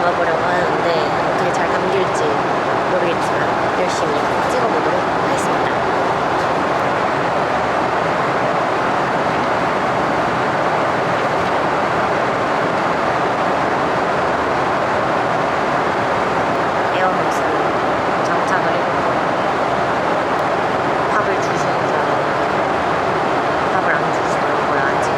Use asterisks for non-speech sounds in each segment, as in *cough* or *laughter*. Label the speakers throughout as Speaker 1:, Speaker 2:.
Speaker 1: 담아보려고 하는데 어떻게 잘 담길지 모르겠지만 열심히 찍어보도록 하겠습니다. 에어홈스로 장착을 했고 밥을 주시는 줄 알았는데 밥을 안 주시더라고요 아직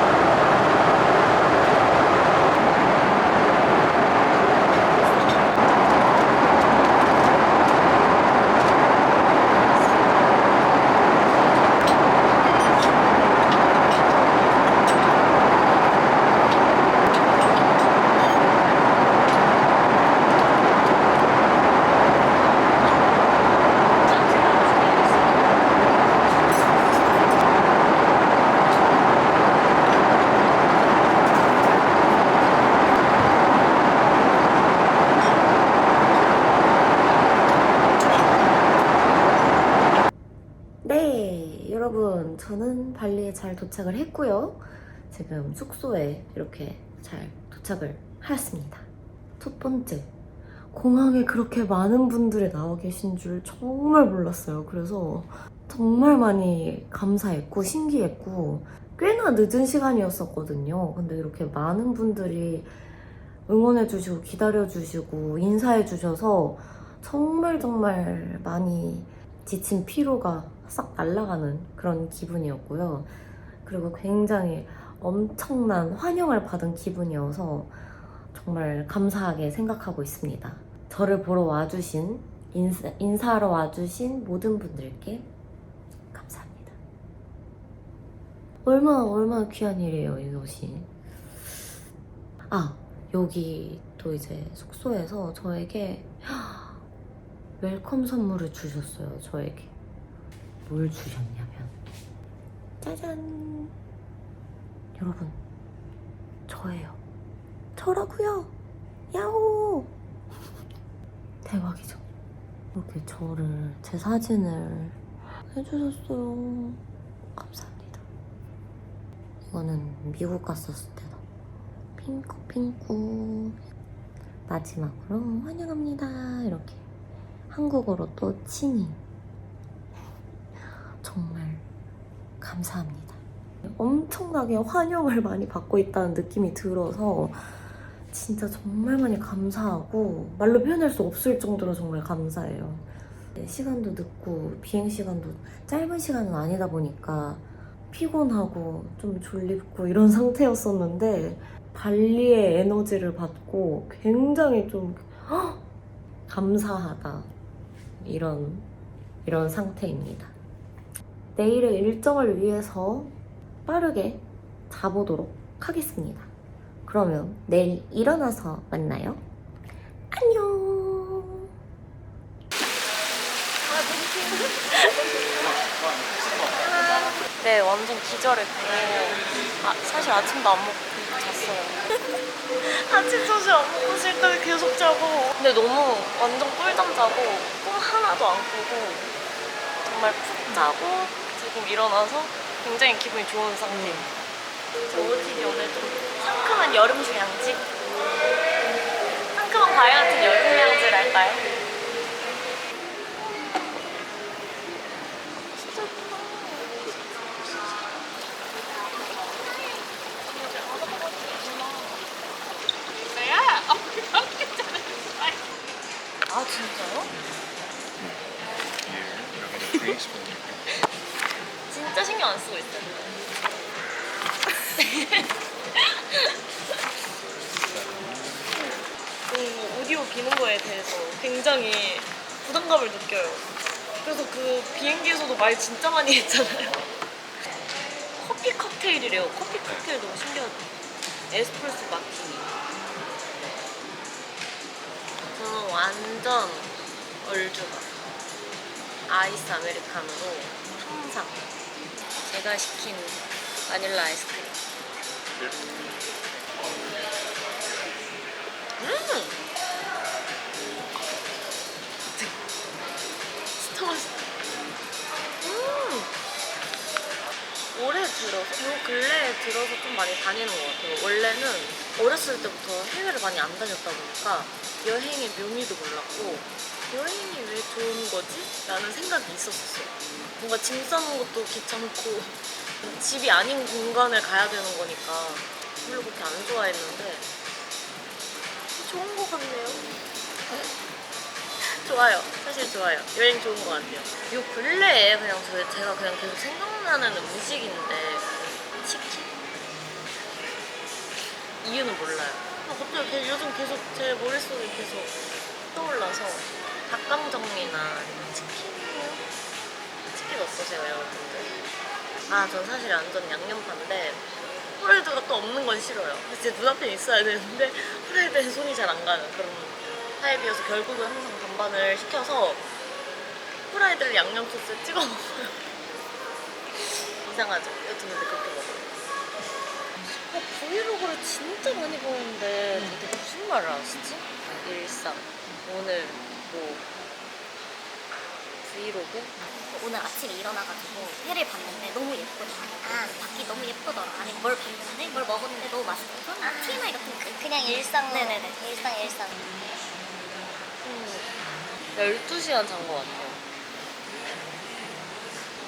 Speaker 1: 네, 저는 발리에 잘 도착을 했고요. 지금 숙소에 이렇게 잘 도착을 하였습니다. 첫 번째, 공항에 그렇게 많은 분들이 나와 계신 줄 정말 몰랐어요. 그래서 정말 많이 감사했고, 신기했고, 꽤나 늦은 시간이었었거든요. 근데 이렇게 많은 분들이 응원해주시고, 기다려주시고, 인사해주셔서 정말 정말 많이 지친 피로가 싹 날아가는 그런 기분이었고요. 그리고 굉장히 엄청난 환영을 받은 기분이어서 정말 감사하게 생각하고 있습니다. 저를 보러 와주신, 인사, 인사하러 와주신 모든 분들께 감사합니다. 얼마나, 얼마나 귀한 일이에요, 이것이. 아, 여기 또 이제 숙소에서 저에게 웰컴 선물을 주셨어요, 저에게. 뭘 주셨냐면. 짜잔! 여러분, 저예요. 저라고요! 야호! 대박이죠? 이렇게 저를, 제 사진을 해주셨어요. 감사합니다. 이거는 미국 갔었을 때다. 핑크, 핑크. 마지막으로 환영합니다. 이렇게. 한국어로 또 친히 정말 감사합니다. 엄청나게 환영을 *laughs* 많이 받고 있다는 느낌이 들어서 진짜 정말 많이 감사하고 말로 표현할 수 없을 정도로 정말 감사해요. 네, 시간도 늦고 비행 시간도 짧은 시간은 아니다 보니까 피곤하고 좀 졸립고 이런 *laughs* 상태였었는데 발리의 에너지를 받고 굉장히 좀 헉! *gasps* 감사하다 이런 이런 상태입니다. 내일의 일정을 위해서 빠르게 자보도록 하겠습니다. 그러면 내일 일어나서 만나요. 안녕. 네, 완전 기절했고 아, 사실 아침도 안 먹고 잤어요. *laughs* 아침 소주 안 먹고 실컷 계속 자고 근데 너무 완전 꿀잠 자고 꿈 하나도 안 꾸고 정말 푹 자고 지금 일어나서 굉장히 기분이 좋은 상태예요. 저 오지이 오늘 좀 상큼한 여름 휴양지? 상큼한 과일 같은 여름 휴양지랄까요? 진짜 예쁘다. 아 진짜요? *laughs* 진짜 신경 안 쓰고 있어요. 그 *laughs* 오디오 비는 거에 대해서 굉장히 부담감을 느껴요. 그래서 그 비행기에서도 말 진짜 많이 *laughs* 했잖아요. 커피 칵테일이래요. 커피 칵테일 너무 신기하다. 에스프레소 마티니. 완전 얼주가 아이스 아메리카노로 항상 제가 시킨 바닐라 아이스크림. 음! 진짜. 음! 올해 들어서, 요 근래에 들어서 좀 많이 다니는 것 같아요. 원래는 어렸을 때부터 해외를 많이 안 다녔다 보니까 여행의 묘미도 몰랐고 여행이 왜 좋은 거지? 라는 생각이 있었어요. 뭔가 짐 싸는 것도 귀찮고 집이 아닌 공간을 가야 되는 거니까 별로 그렇게 안 좋아했는데 좋은 것 같네요. *laughs* 좋아요. 사실 좋아요. 여행 좋은 것 같아요. 요 근래에 그냥 저, 제가 그냥 계속 생각나는 음식인데 치킨? 이유는 몰라요. 아, 갑자기 계- 요즘 계속 제 머릿속에 계속 떠올라서 닭강정이나 치킨 치킨 어떠세요, 여러분들? 아, 전 사실 완전 양념파인데 후라이드가 또 없는 건 싫어요. 제 눈앞에 있어야 되는데 *laughs* 후라이드에 손이 잘 안 가는 그런 타입이어서 결국은 항상 반반을 시켜서 후라이드를 양념 소스에 찍어 먹어요. *laughs* 이상하죠? 여튼 근데 그렇게 먹어요. 어, 브이로그를 진짜 많이 보는데 다들 무슨 말을 하시지? 일상, 오늘, 뭐 브이로그?
Speaker 2: 오늘 아침에 일어나가지고 회를 봤는데 너무 예쁘더라. 아, 밖이 너무 예쁘더라. 아니 뭘 봤는데 뭘 먹었는데 너무 맛있어서 아, TMI 같은 거.
Speaker 3: 그냥 일상
Speaker 2: 네네네.
Speaker 3: 일상 일상
Speaker 1: 음, 12시간 잔것 같아요.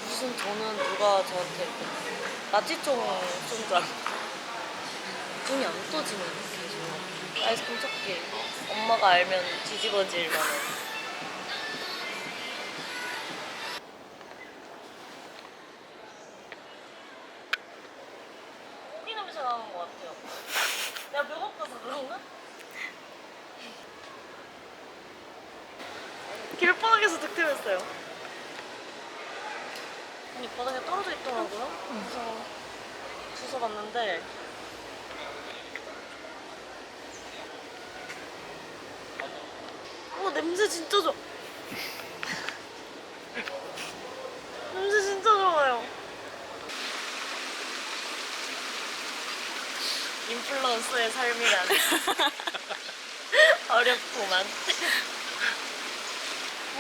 Speaker 1: 무슨 저는 누가 저한테 나치총 쏜줄 알고 눈이 안 떠지는 계속 아이스크림 찾기 엄마가 알면 뒤집어질 만한 고기 냄새 나는 것 같아요. 내가 배고파서 그런가? 길바닥에서 득템했어요. 아니 바닥에 떨어져 있더라고요. 그래서 주워봤는데 어 냄새 진짜 좋아. *laughs* 냄새 진짜 좋아요. 인플루언서의 삶이란 *laughs* 어렵구만.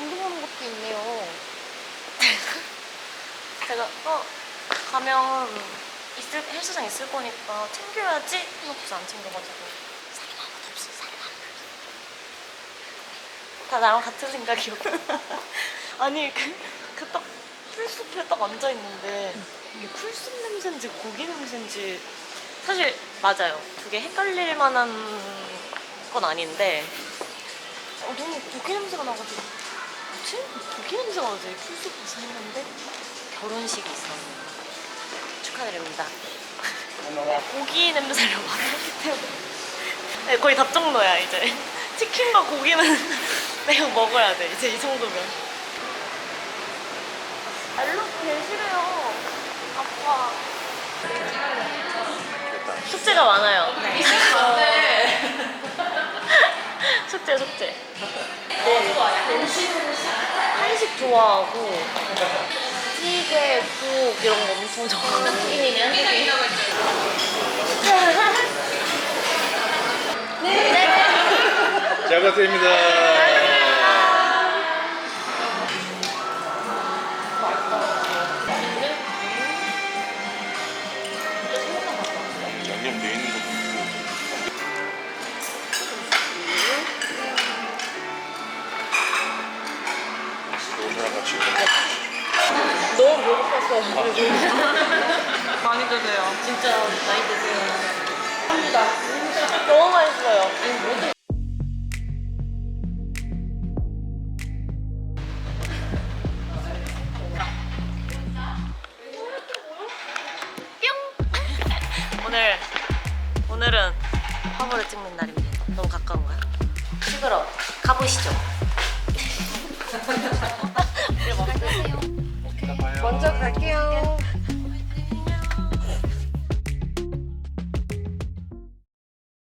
Speaker 1: 운동하는 것도 있네요. *laughs* 제가 어 가면 있을 헬스장 있을 거니까 챙겨야지 해놓고서 안 챙겨가지고 살이 아무도 없어 살이 다 나랑 같은 생각이었고. *laughs* 아니 그딱 풀숲에 딱 앉아 있는데 이게 풀숲 냄새인지 고기 냄새인지 사실 맞아요. 두 개 헷갈릴 만한 건 아닌데 어, 너무 고기 냄새가 나가지고 뭐지? 고기 냄새가 나지? 풀숲에서 했는데 결혼식이 있었네요. 축하드립니다. *laughs* 고기 냄새를 맡았기 때문에. 네, 거의 답정너야 이제. *laughs* 치킨과 고기는 *laughs* 내가 먹어야 돼 이제 이 정도면. 알로 개 싫어요. 아빠. 숙제가 많아요. 숙제 숙제. 한식 좋아하고 찌개, 국 이런 거 엄청 좋아하고
Speaker 4: 잘. 양념돼 있는 있고. 노사랑 같이.
Speaker 1: 너무 배고팠어 *laughs* 많이 드세요. 진짜 많이 드세요. 감사합니다. 너무 맛있어요. 뿅! 오늘 오늘은 화보를 찍는 날입니다. 너무 가까운가요? 시끄러 가보시죠 *laughs*
Speaker 3: 먼저 갈게요.